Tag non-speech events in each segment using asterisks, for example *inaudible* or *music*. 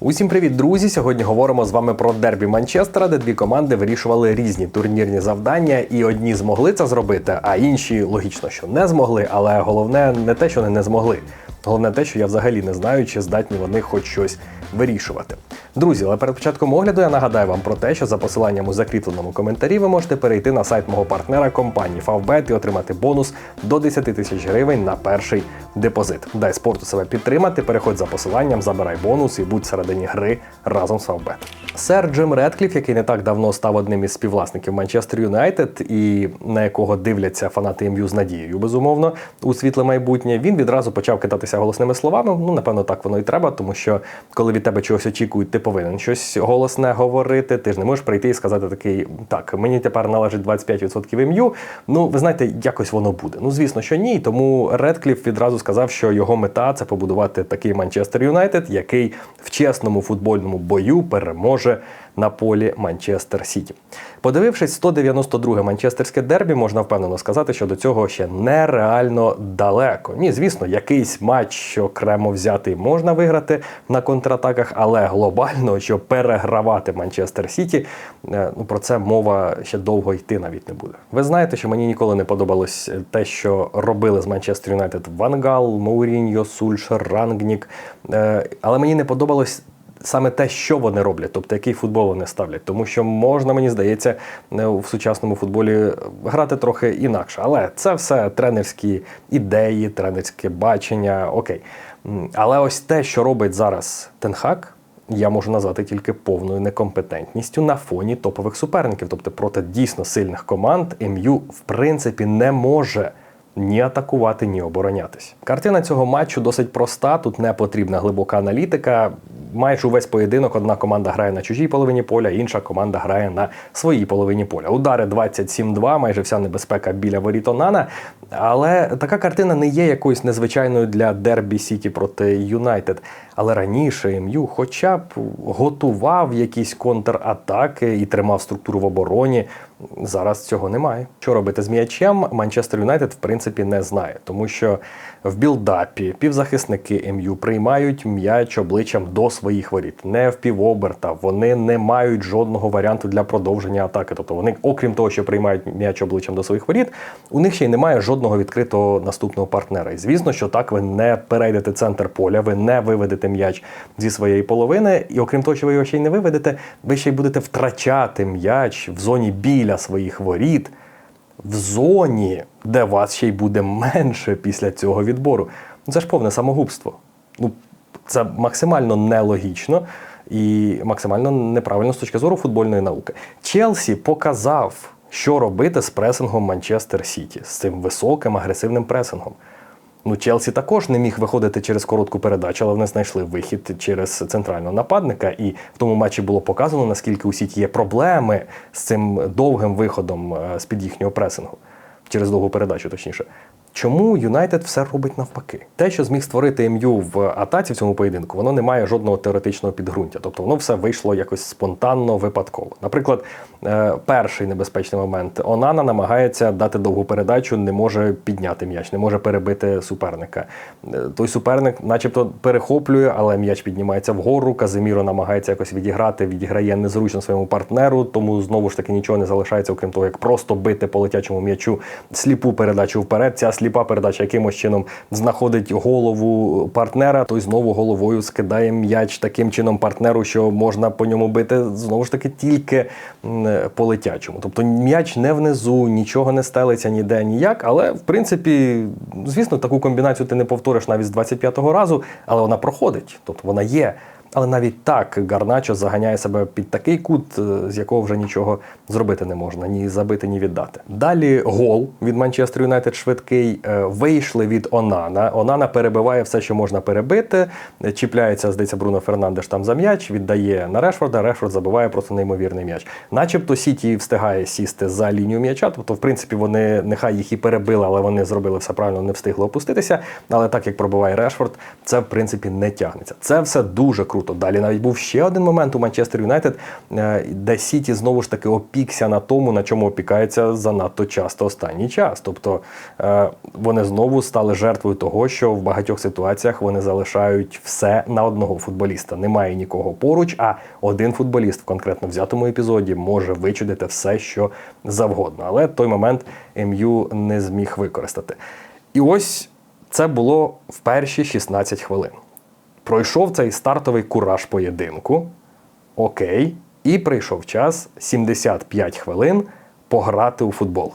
Усім привіт, друзі! Сьогодні говоримо з вами про дербі Манчестера, де дві команди вирішували різні турнірні завдання, і одні змогли це зробити, а інші логічно, що не змогли. Але головне не те, що вони не змогли. Головне те, що я взагалі не знаю, чи здатні вони хоч щось вирішувати. Друзі, але перед початком огляду я нагадаю вам про те, що за посиланням у закріпленому коментарі ви можете перейти на сайт мого партнера компанії Favbet і отримати бонус до 10 тисяч гривень на перший депозит. Дай спорту себе підтримати, переходь за посиланням, забирай бонус і будь всередині гри разом з Favbet. Сер Джим Редкліф, який не так давно став одним із співвласників Манчестер Юнайтед, і на якого дивляться фанати МЮ з надією, безумовно, у світле майбутнє, він відразу почав кидатися голосними словами. Ну, напевно, так воно і треба, тому що коли від тебе чогось очікують, ти повинен щось голосне говорити. Ти ж не можеш прийти і сказати такий: так, мені тепер належить 25% МЮ. Ну, ви знаєте, якось воно буде. Ну, звісно, що ні. Тому Редкліф відразу сказав, що його мета це побудувати такий Манчестер Юнайтед, який в чесному футбольному бою переможе на полі Манчестер Сіті. Подивившись 192 манчестерське дербі, можна впевнено сказати, що до цього ще нереально далеко. Ні, звісно, якийсь матч окремо взятий можна виграти на контратаках, але глобально, що перегравати Манчестер Сіті, е, ну про це мова ще довго йти навіть не буде. Ви знаєте, що мені ніколи не подобалось те, що робили з Манчестер Юнайтед Вангал, Мауріньо, Сульшер, Рангнік. Е, Але мені не подобалось саме те, що вони роблять, тобто який футбол вони ставлять. Тому що можна, мені здається, е, в сучасному футболі грати трохи інакше. Але це все тренерські ідеї, тренерське бачення. Окей. Але ось те, що робить зараз Тенхак. Я можу назвати тільки повною некомпетентністю на фоні топових суперників. Тобто проти дійсно сильних команд МЮ в принципі не може ні атакувати, ні оборонятись. Картина цього матчу досить проста. Тут не потрібна глибока аналітика. Майже увесь поєдинок одна команда грає на чужій половині поля, інша команда грає на своїй половині поля. Удари 27-2, майже вся небезпека біля воріт Онана. Але така картина не є якоюсь незвичайною для Дербі Сіті проти Юнайтед. Але раніше МЮ хоча б готував якісь контратаки і тримав структуру в обороні. Зараз цього немає. Що робити з м'ячем? Манчестер Юнайтед в принципі не знає, тому що в білдапі півзахисники МЮ приймають м'яч обличчям до своїх воріт, не в півоберта. Вони не мають жодного варіанту для продовження атаки. Тобто вони, окрім того, що приймають м'яч обличчям до своїх воріт, у них ще й немає жодного відкритого наступного партнера. І звісно, що так ви не перейдете центр поля, ви не виведете м'яч зі своєї половини. І окрім того, що ви його ще й не виведете, ви ще й будете втрачати м'яч в зоні біля своїх воріт в зоні, де вас ще й буде менше після цього відбору. Ну, Це ж повне самогубство. Ну, це максимально нелогічно і максимально неправильно з точки зору футбольної науки. Челсі показав, що робити з пресингом Манчестер Сіті, з цим високим агресивним пресингом. Ну, Челсі також не міг виходити через коротку передачу, але вони знайшли вихід через центрального нападника. І в тому матчі було показано, наскільки у Сіті є проблеми з цим довгим виходом е, з-під їхнього пресингу, через довгу передачу, точніше. Чому Юнайтед все робить навпаки? Те, що зміг створити МЮ в атаці в цьому поєдинку, воно не має жодного теоретичного підґрунтя. Тобто воно все вийшло якось спонтанно, випадково. Наприклад, е, перший небезпечний момент Онана намагається дати довгу передачу, не може підняти м'яч, не може перебити суперника. Е, Той суперник, начебто, перехоплює, але м'яч піднімається вгору. Казиміро намагається якось відіграти, відіграє незручно своєму партнеру, тому знову ж таки нічого не залишається, окрім того, як просто бити по летячому м'ячу сліпу передачу вперед. Ця сліпа передача якимось чином знаходить голову партнера, той знову головою скидає м'яч таким чином партнеру, що можна по ньому бити знову ж таки тільки по летячому. Тобто м'яч не внизу, нічого не стелиться ніде ніяк. Але в принципі, звісно, таку комбінацію ти не повториш навіть з 25-го разу, але вона проходить, тобто вона є. Але навіть так Гарначо заганяє себе під такий кут, е, з якого вже нічого зробити не можна, ні забити, ні віддати. Далі гол від Манчестер Юнайтед швидкий. Е, Вийшли від Онана. Онана перебиває все, що можна перебити. Чіпляється, здається, Бруно Фернандеш там за м'яч, віддає на Решфорда. Решфорд забиває просто неймовірний м'яч. Начебто Сіті встигає сісти за лінію м'яча. Тобто, в принципі, вони нехай їх і перебили, але вони зробили все правильно, не встигли опуститися. Але так як пробиває Решфорд, це в принципі не тягнеться. Це все дуже круто круто. Далі навіть був ще один момент у Манчестер Юнайтед, е, де Сіті знову ж таки опікся на тому, на чому опікається занадто часто останній час. Тобто е, вони знову стали жертвою того, що в багатьох ситуаціях вони залишають все на одного футболіста. Немає нікого поруч, а один футболіст в конкретно взятому епізоді може вичудити все, що завгодно. Але той момент МЮ не зміг використати. І ось це було в перші 16 хвилин. Пройшов цей стартовий кураж поєдинку. Окей. І прийшов час 75 хвилин пограти у футбол.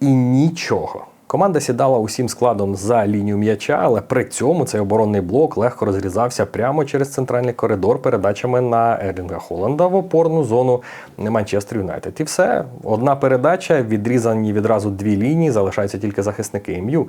І нічого. Команда сідала усім складом за лінію м'яча, але при цьому цей оборонний блок легко розрізався прямо через центральний коридор передачами на Ерлінга Холланда в опорну зону Манчестер Юнайтед. І все, одна передача, відрізані відразу дві лінії, залишаються тільки захисники МЮ.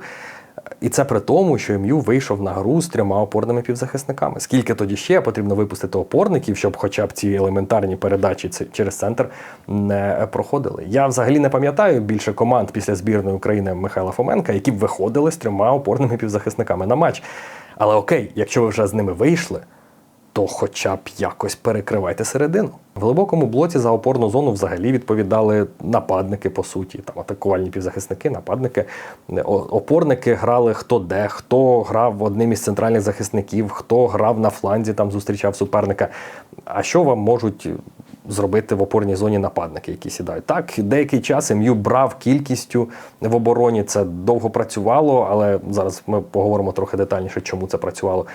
І це при тому, що МЮ вийшов на гру з трьома опорними півзахисниками. Скільки тоді ще потрібно випустити опорників, щоб хоча б ці елементарні передачі через центр не проходили? Я взагалі не пам'ятаю більше команд після збірної України Михайла Фоменка, які б виходили з трьома опорними півзахисниками на матч. Але окей, якщо ви вже з ними вийшли то хоча б якось перекривайте середину. В глибокому блоці за опорну зону взагалі відповідали нападники, по суті, там атакувальні півзахисники, нападники, опорники грали хто де, хто грав одним із центральних захисників, хто грав на фланзі, там зустрічав суперника. А що вам можуть зробити в опорній зоні нападники, які сідають? Так, деякий час МЮ брав кількістю в обороні. Це довго працювало, але зараз ми поговоримо трохи детальніше, чому це працювало.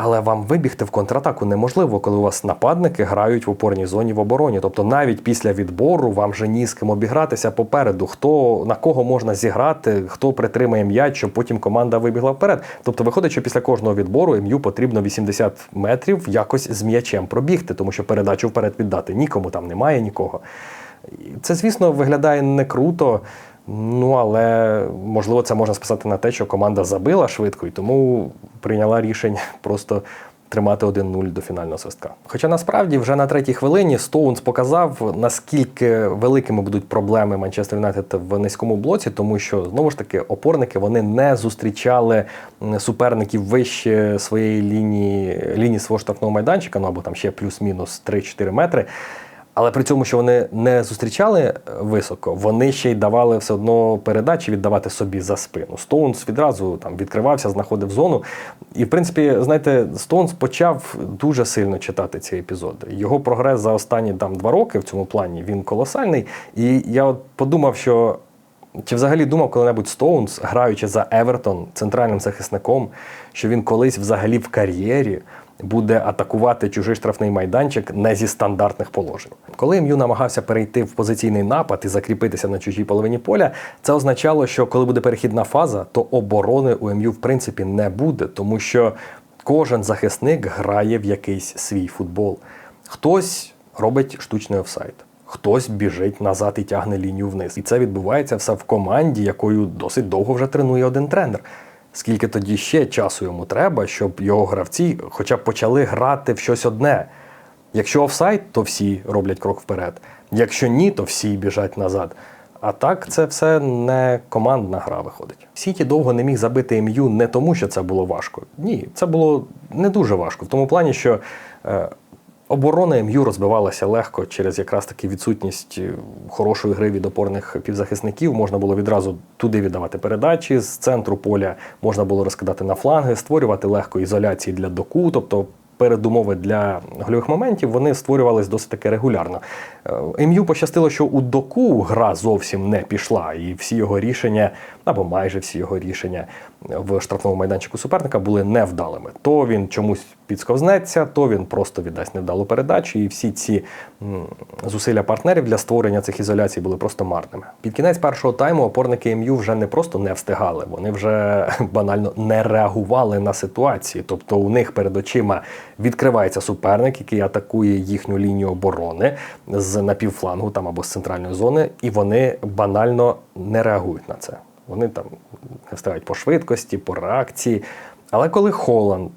Але вам вибігти в контратаку неможливо, коли у вас нападники грають в опорній зоні в обороні. Тобто навіть після відбору вам вже ні з ким обігратися попереду, хто на кого можна зіграти, хто притримає м'яч, щоб потім команда вибігла вперед. Тобто, виходить, що після кожного відбору МЮ потрібно 80 метрів якось з м'ячем пробігти, тому що передачу вперед віддати нікому там немає нікого. Це, звісно, виглядає не круто. Ну, але можливо це можна списати на те, що команда забила швидко і тому прийняла рішення *laughs* просто тримати 1-0 до фінального свистка. Хоча насправді вже на третій хвилині Стоунс показав, наскільки великими будуть проблеми Манчестер Юнайтед в низькому блоці, тому що знову ж таки опорники вони не зустрічали суперників вище своєї лінії лінії свого штрафного майданчика, ну або там ще плюс-мінус 3-4 метри. Але при цьому, що вони не зустрічали високо, вони ще й давали все одно передачі віддавати собі за спину. Стоунс відразу там відкривався, знаходив зону. І, в принципі, знаєте, Стоунс почав дуже сильно читати ці епізоди. Його прогрес за останні там два роки в цьому плані він колосальний. І я от подумав, що. Чи взагалі думав коли-небудь Стоунс, граючи за Евертон центральним захисником, що він колись взагалі в кар'єрі буде атакувати чужий штрафний майданчик не зі стандартних положень. Коли М'ю намагався перейти в позиційний напад і закріпитися на чужій половині поля, це означало, що коли буде перехідна фаза, то оборони у М'ю в принципі не буде, тому що кожен захисник грає в якийсь свій футбол. Хтось робить штучний офсайд. Хтось біжить назад і тягне лінію вниз. І це відбувається все в команді, якою досить довго вже тренує один тренер. Скільки тоді ще часу йому треба, щоб його гравці хоча б почали грати в щось одне. Якщо офсайд, то всі роблять крок вперед. Якщо ні, то всі біжать назад. А так це все не командна гра виходить. Сіті довго не міг забити МЮ не тому, що це було важко. Ні, це було не дуже важко. В тому плані, що е, Оборона МЮ розбивалася легко через якраз таки відсутність е, хорошої гри від опорних півзахисників. Можна було відразу туди віддавати передачі з центру поля, можна було розкидати на фланги, створювати легко ізоляції для доку, тобто передумови для гольових моментів вони створювались досить таки регулярно. Е, МЮ пощастило, що у доку гра зовсім не пішла, і всі його рішення, або майже всі його рішення в штрафному майданчику суперника були невдалими. То він чомусь підсковзнеться, то він просто віддасть невдалу передачу, і всі ці зусилля партнерів для створення цих ізоляцій були просто марними. Під кінець першого тайму опорники МЮ вже не просто не встигали, вони вже *laughs* банально не реагували на ситуації. Тобто у них перед очима відкривається суперник, який атакує їхню лінію оборони з напівфлангу там або з центральної зони, і вони банально не реагують на це. Вони там встигають по швидкості, по реакції. Але коли Холланд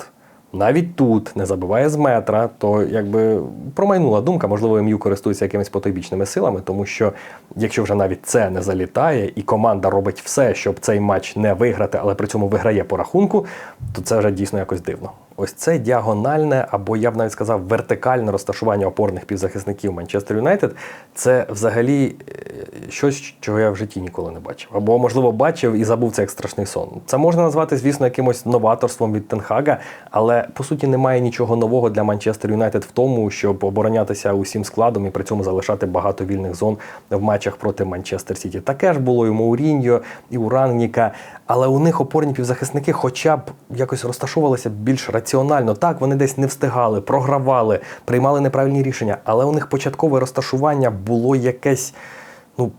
навіть тут не забиває з метра, то якби промайнула думка, можливо, МЮ користується якимись потойбічними силами, тому що якщо вже навіть це не залітає, і команда робить все, щоб цей матч не виграти, але при цьому виграє по рахунку, то це вже дійсно якось дивно. Ось це діагональне, або я б навіть сказав, вертикальне розташування опорних півзахисників Манчестер Юнайтед це взагалі е, щось, чого я в житті ніколи не бачив. Або, можливо, бачив і забув це як страшний сон. Це можна назвати, звісно, якимось новаторством від Тенхага, але по суті немає нічого нового для Манчестер Юнайтед в тому, щоб оборонятися усім складом і при цьому залишати багато вільних зон в матчах проти Манчестер Сіті. Таке ж було і у Мауріньо, і у Рангніка, але у них опорні півзахисники хоча б якось розташовувалися більш раціонально. Так, вони десь не встигали, програвали, приймали неправильні рішення, але у них початкове розташування було якесь ну,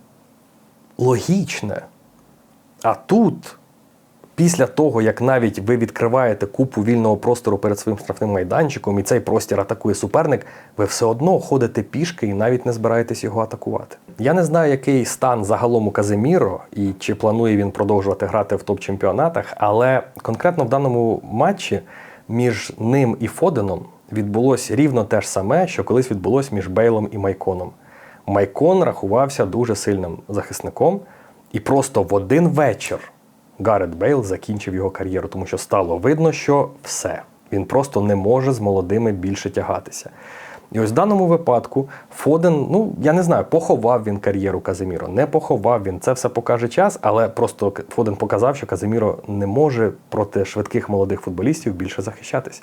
логічне. А тут, після того, як навіть ви відкриваєте купу вільного простору перед своїм штрафним майданчиком, і цей простір атакує суперник, ви все одно ходите пішки і навіть не збираєтесь його атакувати. Я не знаю, який стан загалом у Каземіро і чи планує він продовжувати грати в топ-чемпіонатах, але конкретно в даному матчі між ним і Фоденом відбулось рівно те ж саме, що колись відбулось між Бейлом і Майконом. Майкон рахувався дуже сильним захисником, і просто в один вечір Гаррет Бейл закінчив його кар'єру, тому що стало видно, що все. Він просто не може з молодими більше тягатися. І ось в даному випадку Фоден, ну я не знаю, поховав він кар'єру Казиміро, не поховав він. Це все покаже час, але просто Фоден показав, що Казиміро не може проти швидких молодих футболістів більше захищатись.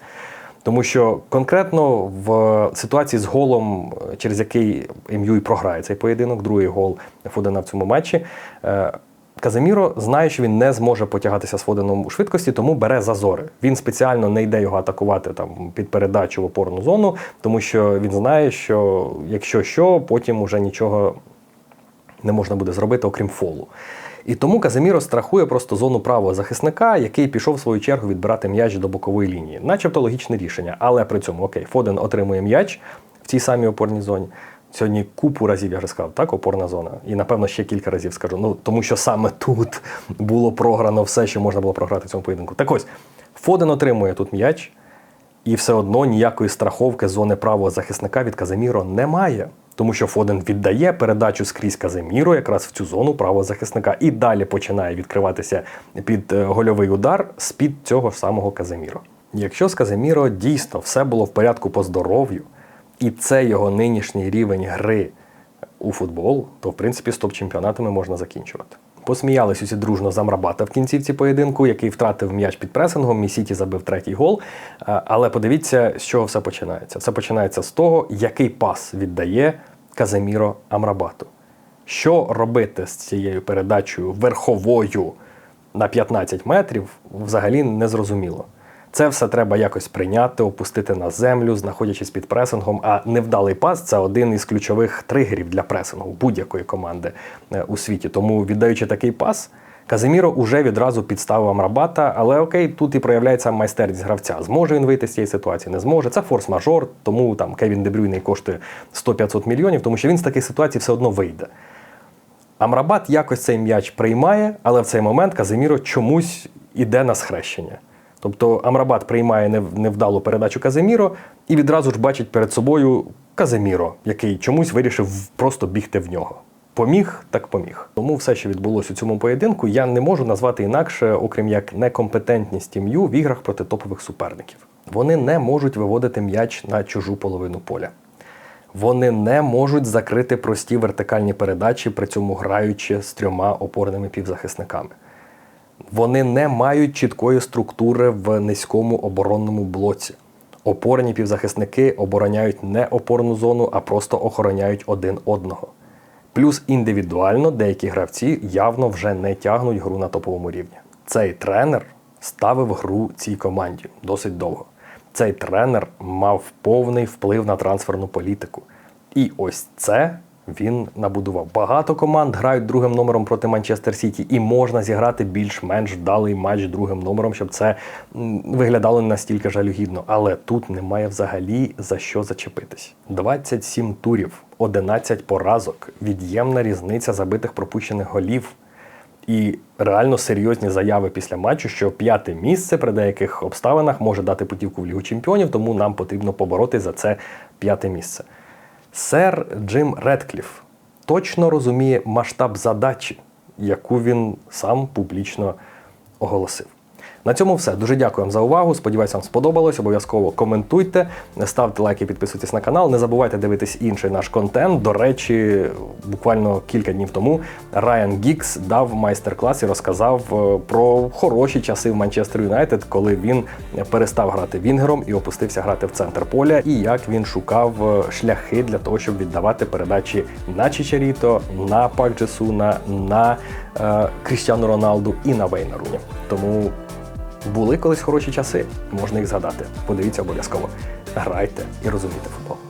Тому що конкретно в ситуації з голом, через який МЮ і програє цей поєдинок, другий гол Фодена в цьому матчі. Казиміро знає, що він не зможе потягатися з Фоденом у швидкості, тому бере зазори. Він спеціально не йде його атакувати там під передачу в опорну зону, тому що він знає, що якщо що, потім уже нічого не можна буде зробити, окрім фолу. І тому Казиміро страхує просто зону правого захисника, який пішов в свою чергу відбирати м'яч до бокової лінії. Начебто логічне рішення, але при цьому окей, Фоден отримує м'яч в цій самій опорній зоні. Сьогодні купу разів я вже сказав, так, опорна зона. І напевно ще кілька разів скажу. Ну тому що саме тут було програно все, що можна було програти в цьому поєдинку. Так ось Фоден отримує тут м'яч, і все одно ніякої страховки зони правого захисника від Казиміро немає. Тому що Фоден віддає передачу скрізь Казиміро якраз в цю зону правого захисника і далі починає відкриватися під е, гольовий удар з-під цього ж самого Казиміро. Якщо з Казиміро дійсно все було в порядку по здоров'ю, і це його нинішній рівень гри у футбол, то в принципі з топ-чемпіонатами можна закінчувати. Посміялись усі дружно з Амрабата в кінцівці поєдинку, який втратив м'яч під пресингом. Місіті забив третій гол. Але подивіться, з чого все починається. Все починається з того, який пас віддає Каземіро Амрабату. Що робити з цією передачею верховою на 15 метрів, взагалі не зрозуміло. Це все треба якось прийняти, опустити на землю, знаходячись під пресингом. А невдалий пас це один із ключових тригерів для пресингу будь-якої команди е, у світі. Тому, віддаючи такий пас, Казиміро уже відразу підставив Амрабата, але окей, тут і проявляється майстерність гравця. Зможе він вийти з цієї ситуації, не зможе. Це форс-мажор, тому там Кевін Дебрюйний коштує 100-500 мільйонів, тому що він з таких ситуацій все одно вийде. Амрабат якось цей м'яч приймає, але в цей момент Казиміро чомусь іде на схрещення. Тобто Амрабат приймає невдалу передачу Казиміро і відразу ж бачить перед собою Казиміро, який чомусь вирішив просто бігти в нього. Поміг, так поміг. Тому все, що відбулося у цьому поєдинку, я не можу назвати інакше, окрім як некомпетентність тім'ю в іграх проти топових суперників. Вони не можуть виводити м'яч на чужу половину поля. Вони не можуть закрити прості вертикальні передачі, при цьому граючи з трьома опорними півзахисниками. Вони не мають чіткої структури в низькому оборонному блоці. Опорні півзахисники обороняють не опорну зону, а просто охороняють один одного. Плюс індивідуально деякі гравці явно вже не тягнуть гру на топовому рівні. Цей тренер ставив гру цій команді досить довго. Цей тренер мав повний вплив на трансферну політику. І ось це він набудував. Багато команд грають другим номером проти Манчестер Сіті, і можна зіграти більш-менш вдалий матч другим номером, щоб це виглядало не настільки жалюгідно. Але тут немає взагалі за що зачепитись. 27 турів, 11 поразок, від'ємна різниця забитих пропущених голів. І реально серйозні заяви після матчу, що п'яте місце при деяких обставинах може дати путівку в Лігу Чемпіонів, тому нам потрібно побороти за це п'яте місце. Сер Джим Редкліф точно розуміє масштаб задачі, яку він сам публічно оголосив. На цьому все. Дуже дякую вам за увагу. Сподіваюся, вам сподобалось. Обов'язково коментуйте, ставте лайки, підписуйтесь на канал. Не забувайте дивитись інший наш контент. До речі, буквально кілька днів тому Райан Гікс дав майстер-клас і розказав е, про хороші часи в Манчестер Юнайтед, коли він перестав грати вінгером і опустився грати в центр поля, і як він шукав е, шляхи для того, щоб віддавати передачі на Чичаріто, на Пак Джесуна, на е, Крістіану Роналду і на Вейна Руні. Тому були колись хороші часи, можна їх згадати. Подивіться обов'язково. Грайте і розумійте футбол.